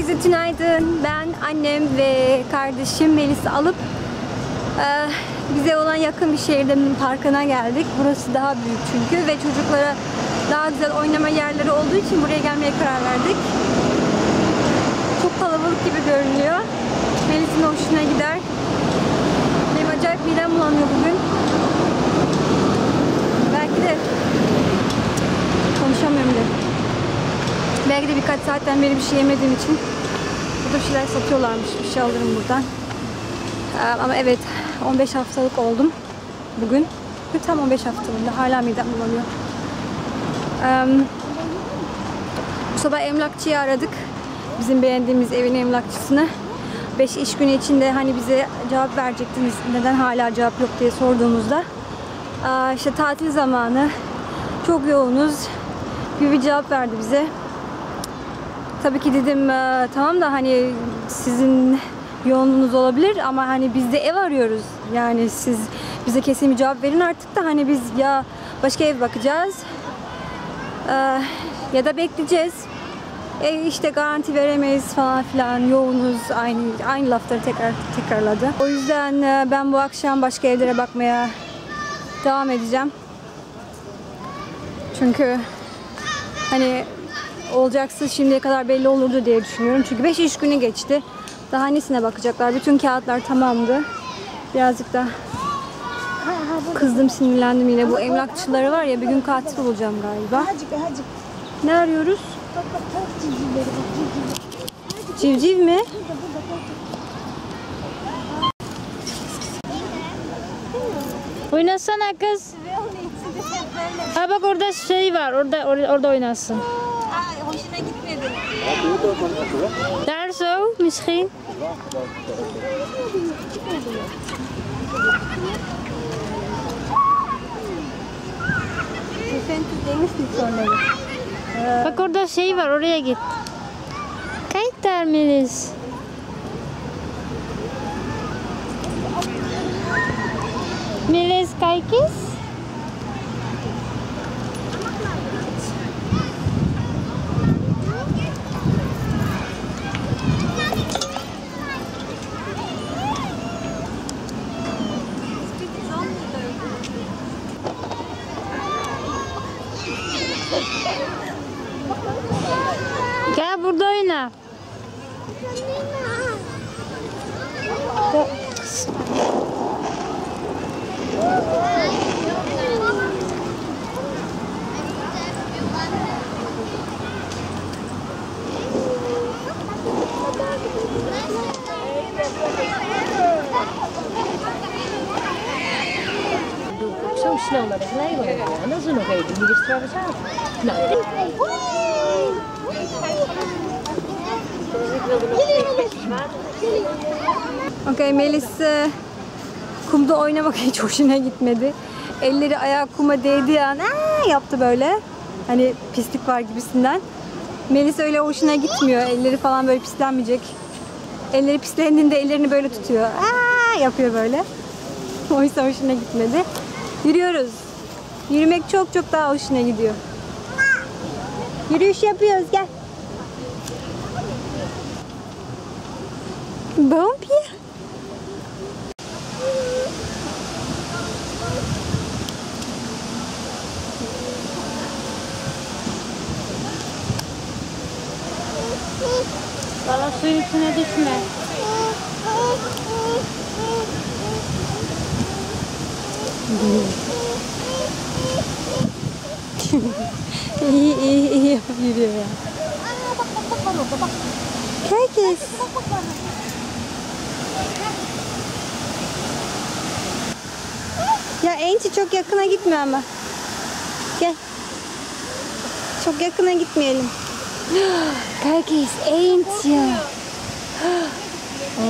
Herkese günaydın. Ben annem ve kardeşim Melis'i alıp e, bize olan yakın bir şehirde parkına geldik. Burası daha büyük çünkü ve çocuklara daha güzel oynama yerleri olduğu için buraya gelmeye karar verdik. Çok kalabalık gibi görünüyor. Melis'in hoşuna gider. Benim acayip midem bulanıyor bugün. Belki de konuşamıyorum bile. Belki de birkaç saatten beri bir şey yemediğim için burada bir şeyler satıyorlarmış. Bir şey alırım buradan. Ee, ama evet 15 haftalık oldum bugün. Ve tam 15 haftalığım da hala midem bulanıyor. Bu sabah emlakçıyı aradık. Bizim beğendiğimiz evin emlakçısını. 5 iş günü içinde hani bize cevap verecektiniz. Neden hala cevap yok diye sorduğumuzda. İşte tatil zamanı. Çok yoğunuz gibi bir cevap verdi bize. Tabii ki dedim "Ee, tamam da hani sizin yoğunluğunuz olabilir ama hani biz de ev arıyoruz. Yani siz bize kesin bir cevap verin artık da hani biz ya başka ev bakacağız ee, ya da bekleyeceğiz. E işte garanti veremeyiz falan filan yoğunuz aynı aynı lafları tekrar tekrarladı. O yüzden e, ben bu akşam başka evlere bakmaya devam edeceğim. Çünkü hani olacaksa şimdiye kadar belli olurdu diye düşünüyorum. Çünkü 5 iş günü geçti. Daha nesine bakacaklar? Bütün kağıtlar tamamdı. Birazcık da kızdım, sinirlendim yine. Bu emlakçıları var ya bir gün katil olacağım galiba. Ne arıyoruz? Civciv mi? Oynasana kız. Ha bak orada şey var. Orada orada, orada oynasın. Aa, hoşuna gitmedi. Daar zo, misschien. Sen demiştin sonra. Bak orada şey var. Oraya git. Kijk daar Melis. Melis kijk eens. Snel naar de glijbaan gegaan. Dat is er nog even. Die trouwens aan. Nou, Okey Melis e, kumda oynamak hiç hoşuna gitmedi. Elleri ayağı kuma değdiği an "Aa!" yaptı böyle. Hani pislik var gibisinden. Melis öyle hoşuna gitmiyor. Elleri falan böyle pislenmeyecek. Elleri pislendiğinde ellerini böyle tutuyor. Aa! yapıyor böyle. Oysa hoşuna gitmedi. Yürüyoruz. Yürümek çok çok daha hoşuna gidiyor. Yürüyüş yapıyoruz gel. Bom, Pia? Bala suyun içine düşme. iyi iyi iyi yapıyor ya. isso Ya Enci çok yakına gitme ama. Gel. Çok yakına gitmeyelim. Herkes Enci.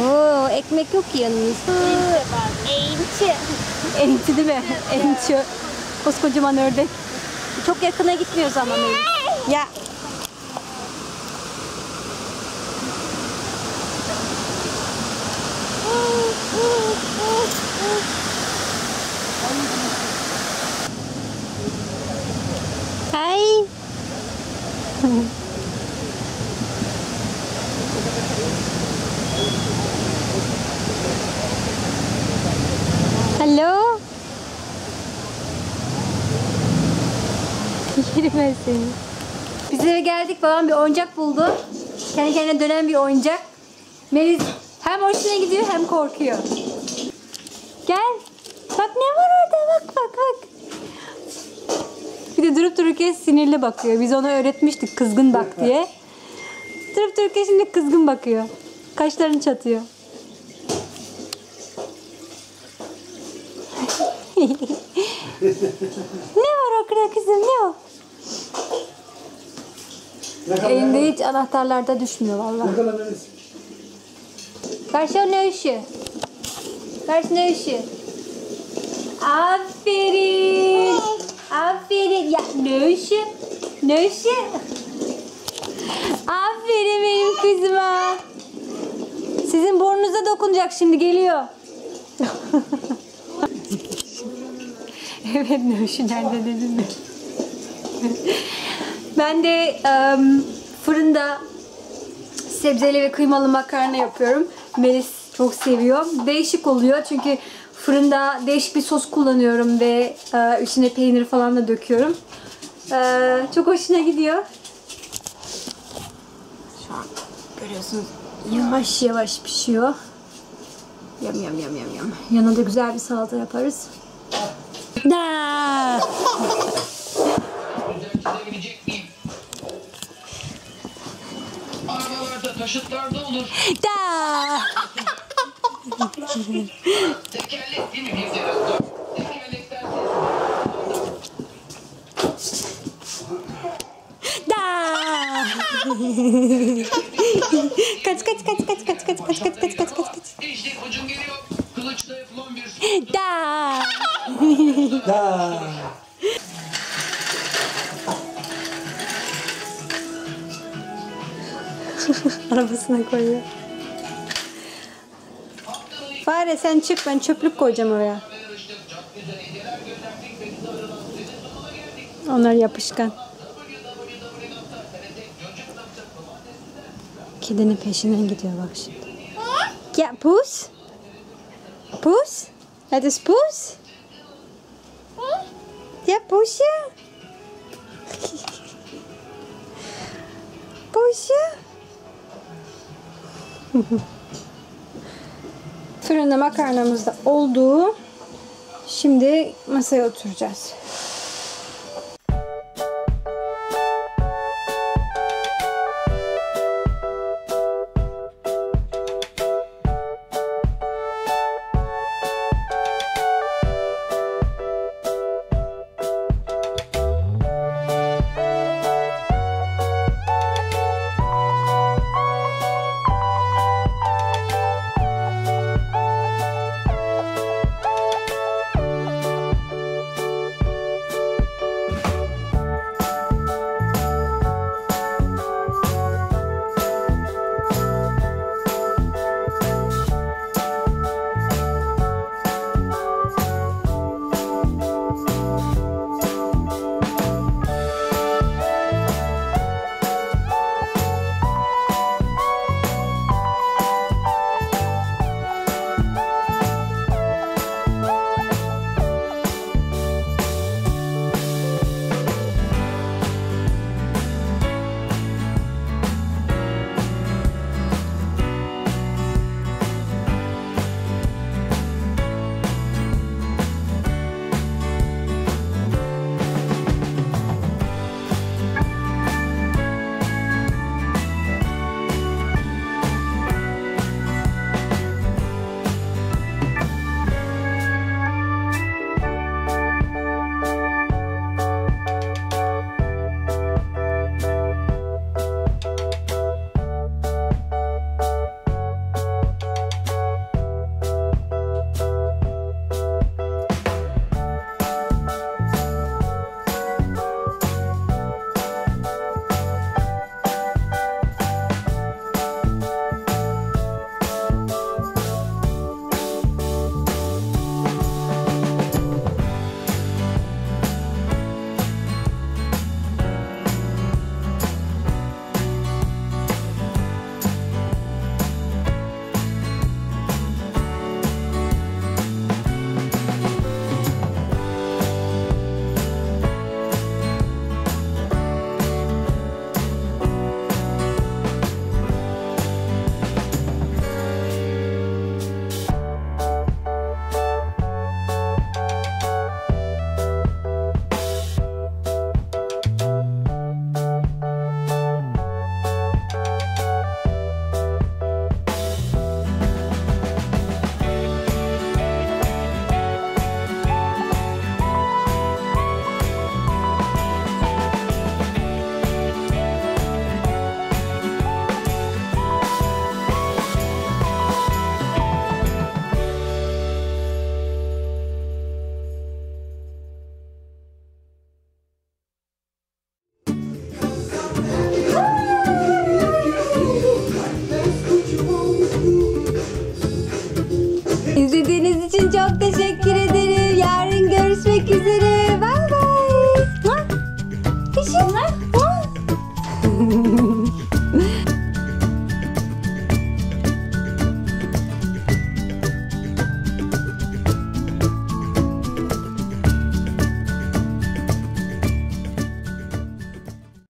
Oo, ekmek yok ki yanımızda. Enci. Enci değil mi? Enci. Koskocaman ördek. Çok yakına gitmiyoruz ama. Ya. Hi. Alo. Yerime. Biz eve geldik babam bir oyuncak buldu. Kendi kendine dönen bir oyuncak. Melis hem hoşuna gidiyor hem korkuyor. Gel. Bak ne var orada bak bak bak. De durup dururken sinirli bakıyor. Biz ona öğretmiştik kızgın bak diye. Durup dururken şimdi kızgın bakıyor. Kaşlarını çatıyor. ne var orada kızım ne o? Elinde hiç anahtarlarda düşmüyor Melis. Karşı ne işi? Karşı ne işi? Aferin. Aferin. Ya? Ne işi? Aferin benim kızıma. Sizin burnunuza dokunacak şimdi geliyor. evet Növşü nerede dedim mi? ben de em, fırında sebzeli ve kıymalı makarna yapıyorum. Melis çok seviyor. Değişik oluyor çünkü fırında değişik bir sos kullanıyorum ve e, içine peynir falan da döküyorum. E, çok hoşuna gidiyor. Şu an görüyorsunuz yavaş yavaş pişiyor. Yam yam yam yam yam. Yanına da güzel bir salata yaparız. Da. Da. Tekerlek değil mi bir traktör? Tekerlekten Da. kaç kaç kaç kaç kaç kaç kaç kaç kaç kaç kaç kaç. İşte ucun geliyor. Kılıçla yapılan bir Da. Da. Arabasına koyuyor. Fare sen çık ben çöplük koyacağım oraya. Onlar yapışkan. Kedinin peşinden gidiyor bak şimdi. Ya pus. Pus. Het is pus. Ja, pusje. Pusje. Fırında makarnamız da oldu. Şimdi masaya oturacağız.